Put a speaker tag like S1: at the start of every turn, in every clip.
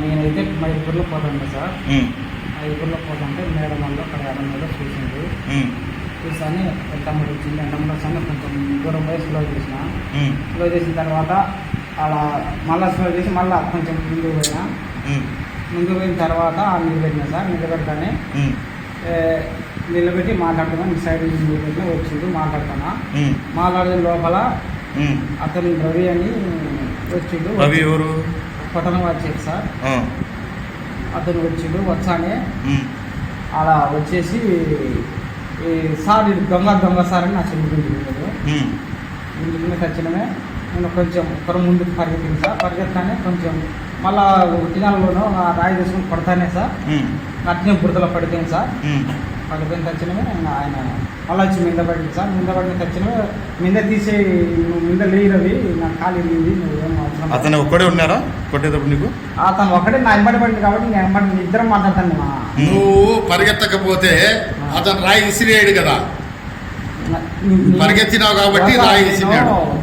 S1: నేనైతే మా ఇద్దరులో పోతాను సార్. ఆ ఇద్దరులో పోతుంటే మేడం వాళ్ళు అక్కడ ఎడం మీద చూసింది. చూసాని తమ్ముడు వచ్చింది. తమ్ముడు వచ్చాను కొంచెం దూరం పోయి స్లో చేసిన. స్లో చేసిన తర్వాత అలా మళ్ళీ స్లో చేసి మళ్ళీ కొంచెం ముందుకు పోయినా. ముందుకు పోయిన తర్వాత ఆ నిలబెట్టిన సార్. నిలబెడతానే నిలబెట్టి మాట్లాడుతున్నా. ఈ సైడ్ నుంచి నిలబెట్టి వచ్చిండు. మాట్లాడుతున్నా.
S2: ఉమ్,
S1: మాట్లాడే లోపల. అతను రవి అని వచ్చిండు.
S2: రవి ఎవరు?
S1: పట్టణం వచ్చేది సార్ అతను వచ్చిండు వచ్చానే అలా వచ్చేసి ఈ సార్ ఇది దొంగ దొంగ సార్ అని నా చెల్లి
S2: ఉమ్,
S1: ముందుకునే తక్షణమే నేను కొంచెం ఒకరు ముందుకు పరిగెత్తింది సార్. పరిగెత్తానే కొంచెం మళ్ళా దినాల్లోనూ ఆ రాయి తీసుకుని కొడతానే సార్. అట్నే బురదలో పడిపోయింది సార్. పడిపోయిన తక్షణమే నేను ఆయన మళ్ళీ వచ్చి మింద పడింది సార్. మింద పడిన తక్షణమే మింద తీసే నువ్వు మింద లేరవి నాకు ఖాళీ ఇరిగింది నువ్వేం అవసరం
S2: అతను ఒక్కడే ఉన్నారా? కొట్టేటప్పుడు నీకు?
S1: అతను ఒకటే నా ఎంబడి పడింది కాబట్టి నేను ఎంబడి ఇద్దరం మాట్లాడతాను మా
S3: నువ్వు పరిగెత్తకపోతే అతను రాయి విసిరేయడు కదా. పరిగెత్తినావు కాబట్టి.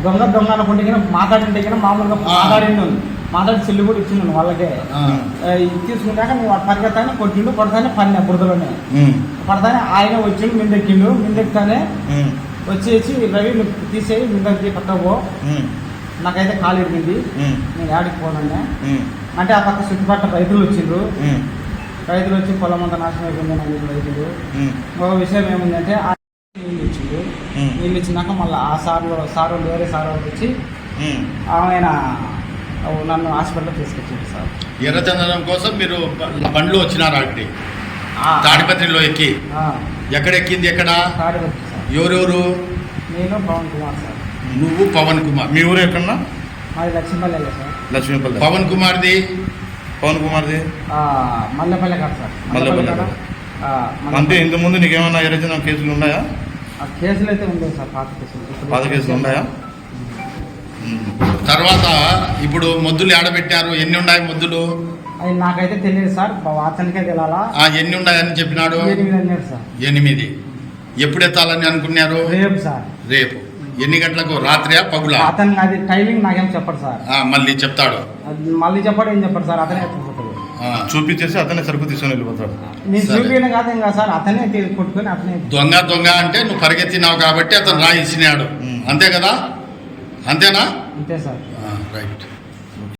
S1: దొంగ దొంగ అనుకుంటే మాట్లాడింటే మామూలుగా. మాట్లాడిండు. మాట్లాడి చెల్లి కూడా ఇచ్చిండు వాళ్ళకే. ఇది తీసుకున్నాక నువ్వు పరిగెత్తానే కొట్టిండు కొడతానే పడిన బురదలోనే. పడతానే ఆయన వచ్చిండు మిందెక్కిండు మిందెక్కుతానే వచ్చేసి రవి నువ్వు తీసేయి మిందకి పక్కకు నాకైతే కాలు ఇరిగింది. నేను ఆడికి పోనండి అంటే ఆ పక్క చుట్టుపక్కల రైతులు వచ్చిండ్రు. రైతులు వచ్చి పొలం అంతా నాశనం అయిపోయింది రైతులు. ఒక విషయం ఏముందంటే
S2: ఉమ్,
S1: నీళ్ళు ఇచ్చినాక మళ్ళీ ఆ సార్లో సార్ వాళ్ళు వేరే సార్ వాళ్ళు వచ్చి. ఆయన నన్ను హాస్పిటల్లో తీసుకొచ్చిండు సార్.
S3: ఎర్రచందనం కోసం మీరు బండ్లు వచ్చినారు అక్కడి
S1: ఆ,
S3: తాడిపత్రిలో ఎక్కి. ఎక్కడ ఎక్కింది ఎక్కడ? ఎవరెవరు?
S1: నేను పవన్ కుమార్ సార్.
S3: నువ్వు పవన్ కుమార్.
S2: మీ ఊరు ఎక్కడన్నా?
S1: మాది లక్ష్మీపల్లె సార్.
S2: లక్ష్మీపల్లి.
S3: పవన్ కుమార్ది?
S2: పవన్ కుమార్ది?
S1: మల్లెపల్లె కాదు సార్.
S2: మల్లెపల్లె
S1: కాడ, ఆ, మల్లెపల్లె.
S2: అంటే ఇంత ముందు నీకేమన్నా ఎరచన కేసులు ఉన్నాయా?
S1: ఆ కేసులు అయితే ఉండవు సార్ పాత కేసులు.
S2: పాత కేసులు ఉన్నాయా.
S3: తర్వాత ఇప్పుడు మొద్దులు ఆడబెట్టారు ఎన్ని ఉన్నాయి మొద్దులు?
S1: అది నాకైతే తెలియదు సార్ అతనికే తెలియాలా
S3: ఆ ఎన్ని ఉన్నాయని చెప్పినాడు?
S1: ఎనిమిది
S3: ఎప్పుడు ఎత్తాలని అనుకున్నారు?
S1: రేపు సార్.
S3: రేపు. ఎన్ని గంటలకు? రాత్రియా పగులా?
S1: అతను అది టైమింగ్ నాకేం చెప్పడు సార్.
S3: మళ్ళీ చెప్తాడు.
S1: అది మళ్ళీ చెప్పడు ఏం చెప్పడు సార్ అతనే
S2: చూపించేసి అతనే సరుకు తీసుకొని వెళ్ళిపోతాడు.
S1: నేను
S3: సరే.
S1: చూపించిన కాదు ఇంకా సార్ అతనే తీ- కొట్టుకొని అతనే
S3: దొంగ దొంగ అంటే నువ్వు పరిగెత్తినావు కాబట్టి అతను రాయి ఇచ్చినాడు
S2: ఉమ్.
S3: అంతే కదా? అంతేనా?
S1: అంతే సార్.
S3: రైట్.